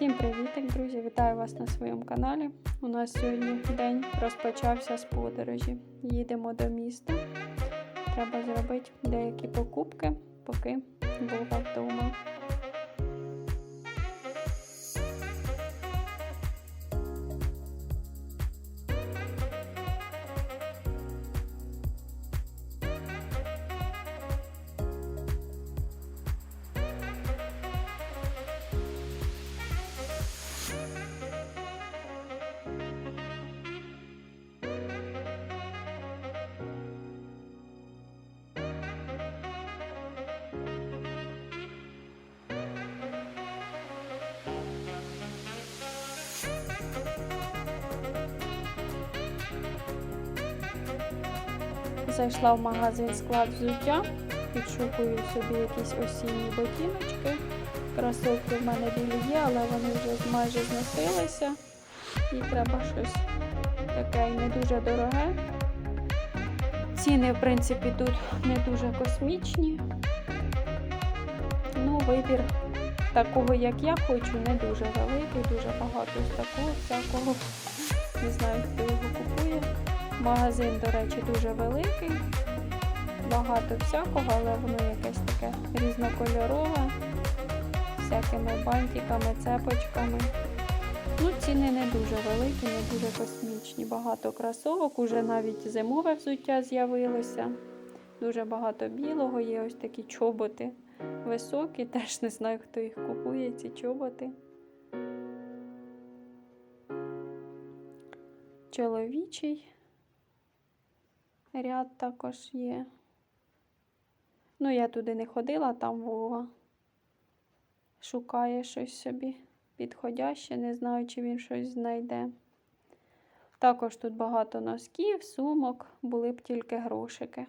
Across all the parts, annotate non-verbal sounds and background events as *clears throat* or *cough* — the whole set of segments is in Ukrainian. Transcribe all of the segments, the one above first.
Всім привіт, друзі! Вітаю вас на своєму каналі. У нас сьогодні день розпочався з подорожі. Їдемо до міста. Треба зробити деякі покупки, поки була вдома. Зайшла в магазин склад взуття, підшукую собі якісь осінні ботиночки. Кросовки в мене білі є, але вони вже майже зносилися. І треба щось таке не дуже дороге. Ціни, в принципі, тут не дуже космічні. Ну, вибір такого, як я хочу, не дуже великий, дуже багато з такого всякого. Не знаю, хто його купує. Магазин, до речі, дуже великий, багато всякого, але воно якесь таке різнокольорове, всякими бантиками, цепочками. Ну, ціни не дуже великі, не дуже космічні. Багато кросовок, уже навіть зимове взуття з'явилося. Дуже багато білого, є ось такі чоботи високі, теж не знаю, хто їх купує, ці чоботи. Чоловічий ряд також є. Ну, я туди не ходила, там Вова шукає щось собі підходяще, не знаю, чи він щось знайде. Також тут багато носків, сумок, були б тільки грошики.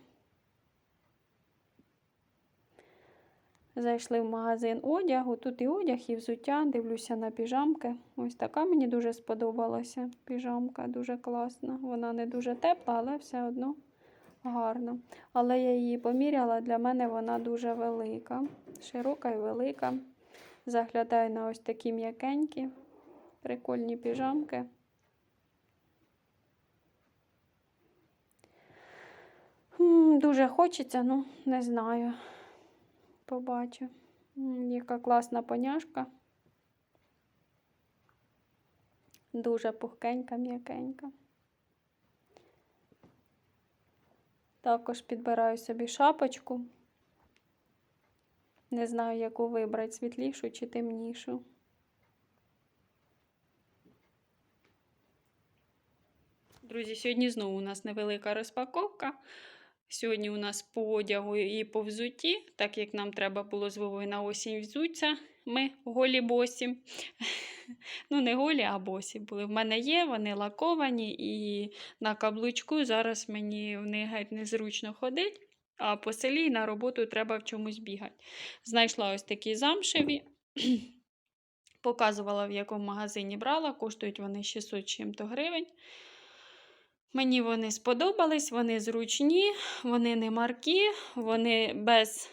Зайшли в магазин одягу. Тут і одяг, і взуття. Дивлюся на піжамки. Ось така мені дуже сподобалася. Піжамка дуже класна. Вона не дуже тепла, але все одно гарна. Але я її поміряла, для мене вона дуже велика. Широка і велика. Заглядаю на ось такі м'якенькі, прикольні піжамки. Дуже хочеться, ну не знаю. Побачу. Яка класна поняшка. Дуже пухкенька, м'якенька. Також підбираю собі шапочку. Не знаю, яку вибрати, світлішу чи темнішу. Друзі, сьогодні знову у нас невелика розпаковка. Сьогодні у нас по одягу і по взутті, так як нам треба було з Вовою на осінь взуться, ми голі босі. *laughs* Ну, не голі, а босі були. В мене є, вони лаковані, і на каблучку зараз мені в них геть незручно ходить, а по селі на роботу треба в чомусь бігати. Знайшла ось такі замшеві. *clears throat* Показувала, в якому магазині брала, коштують вони 600 чим-то гривень. Мені вони сподобались, вони зручні, вони не маркі, вони без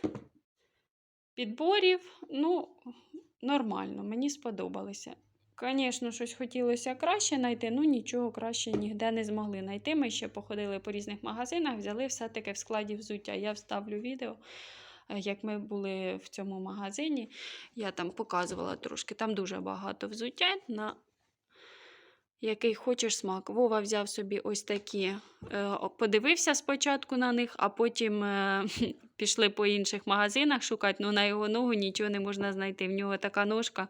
підборів. Ну, нормально, мені сподобалися. Звісно, щось хотілося краще знайти, ну нічого краще ніде не змогли знайти. Ми ще походили по різних магазинах, взяли все-таки в складі взуття. Я вставлю відео, е, як ми були в цьому магазині. Я там показувала трошки, там дуже багато взуття. на який хочеш смак. Вова взяв собі ось такі, е, подивився спочатку на них, а потім е, *laughs* пішли по інших магазинах шукати. Ну, на його ногу нічого не можна знайти. В нього така ножка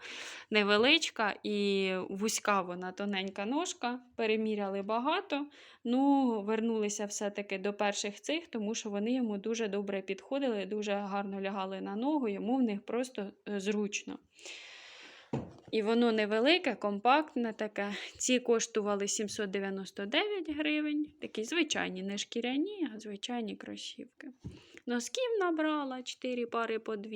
невеличка і вузька вона тоненька ножка. Переміряли багато. Ну, вернулися все-таки до перших цих, тому що вони йому дуже добре підходили, дуже гарно лягали на ногу, йому в них просто е, зручно. І воно невелике, компактне таке. Ці коштували 799 гривень. Такі звичайні, не шкіряні, а звичайні кросівки. Носків набрала 4 пари по 2,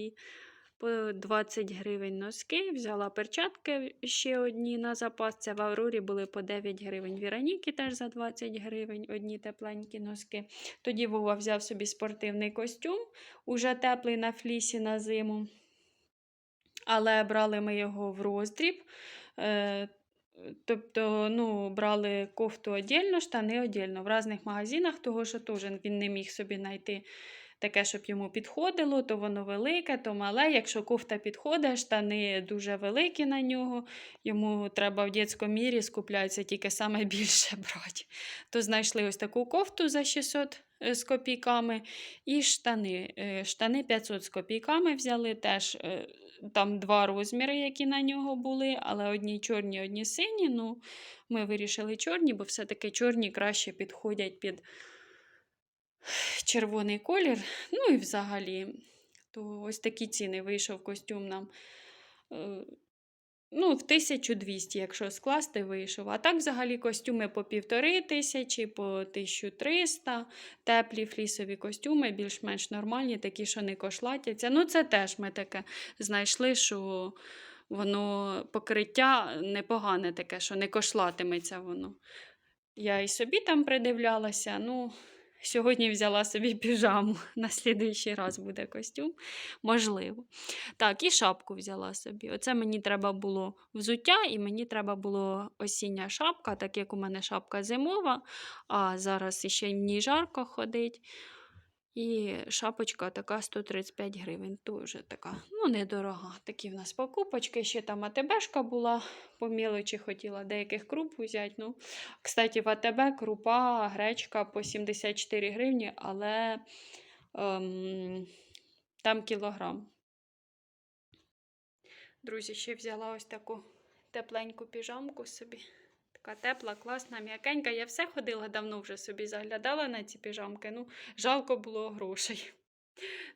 по 20 гривень носки. Взяла перчатки ще одні на запас. Це в Аврорі були по 9 гривень. Віроніки теж за 20 гривень, одні тепленькі носки. Тоді Вова взяв собі спортивний костюм, уже теплий на флісі на зиму. Але брали ми його в роздріб. Е, Тобто, ну, брали кофту віддільно, штани віддільно в різних магазинах, того що теж він не міг собі знайти таке, щоб йому підходило, то воно велике, то мале. Якщо кофта підходить, штани дуже великі на нього, йому треба в дитячому мірі скупляється тільки саме *laughs* більше брати. То знайшли ось таку кофту за 600 е, з копійками і штани. Е, Штани 500 з копійками взяли теж. Е, Там два розміри, які на нього були, але одні чорні, одні сині. Ну, ми вирішили чорні, бо все-таки чорні краще підходять під червоний колір. Ну і взагалі, то ось такі ціни вийшов костюм нам. Ну, в 1200, якщо скласти, вийшов. А так, взагалі, костюми по півтори тисячі, по 1300, теплі флісові костюми, більш-менш нормальні, такі, що не кошлатяться. Ну, це теж ми таке знайшли, що воно покриття непогане таке, що не кошлатиметься воно. Я і собі там придивлялася. Ну, сьогодні взяла собі піжаму. *laughs* На слідуючий раз буде костюм. Можливо. Так, і шапку взяла собі. Оце мені треба було взуття, і мені треба було осіння шапка, так як у мене шапка зимова, а зараз ще й в ній жарко ходить. І шапочка така 135 гривень. Дуже така, ну, недорога. Такі в нас покупочки. Ще там АТБшка була, по мілочі хотіла деяких круп взяти. Ну, кстати, в АТБ крупа, гречка по 74 гривні, але ем, там кілограм. Друзі, ще взяла ось таку тепленьку піжамку собі. Така тепла, класна, м'якенька. Я все ходила давно вже собі заглядала на ці піжамки. Ну, жалко було грошей.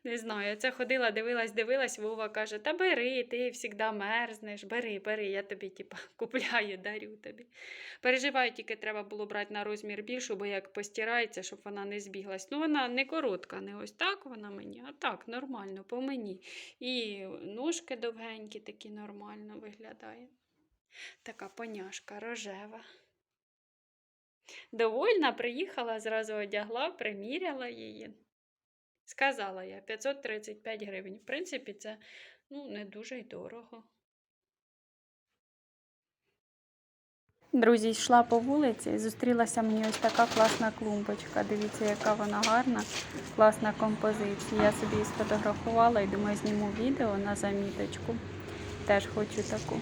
Не знаю, це ходила, дивилась, дивилась. Вова каже: Та бери, ти завжди мерзнеш, бери, бери, я тобі типа, *laughs* купляю, дарю тобі. Переживаю, тільки треба було брати на розмір більшу, бо як постирається, щоб вона не збіглась. Ну, вона не коротка, не ось так вона мені, а так, нормально, по мені. І ножки довгенькі, такі нормально виглядає. Така поняшка рожева. Довольна, приїхала, зразу одягла, приміряла її. Сказала я 535 гривень. В принципі, це ну, не дуже й дорого. Друзі, йшла по вулиці, зустрілася мені ось така класна клумбочка. Дивіться, яка вона гарна, класна композиція. Я собі її сфотографувала і думаю, зніму відео на заміточку. Теж хочу таку.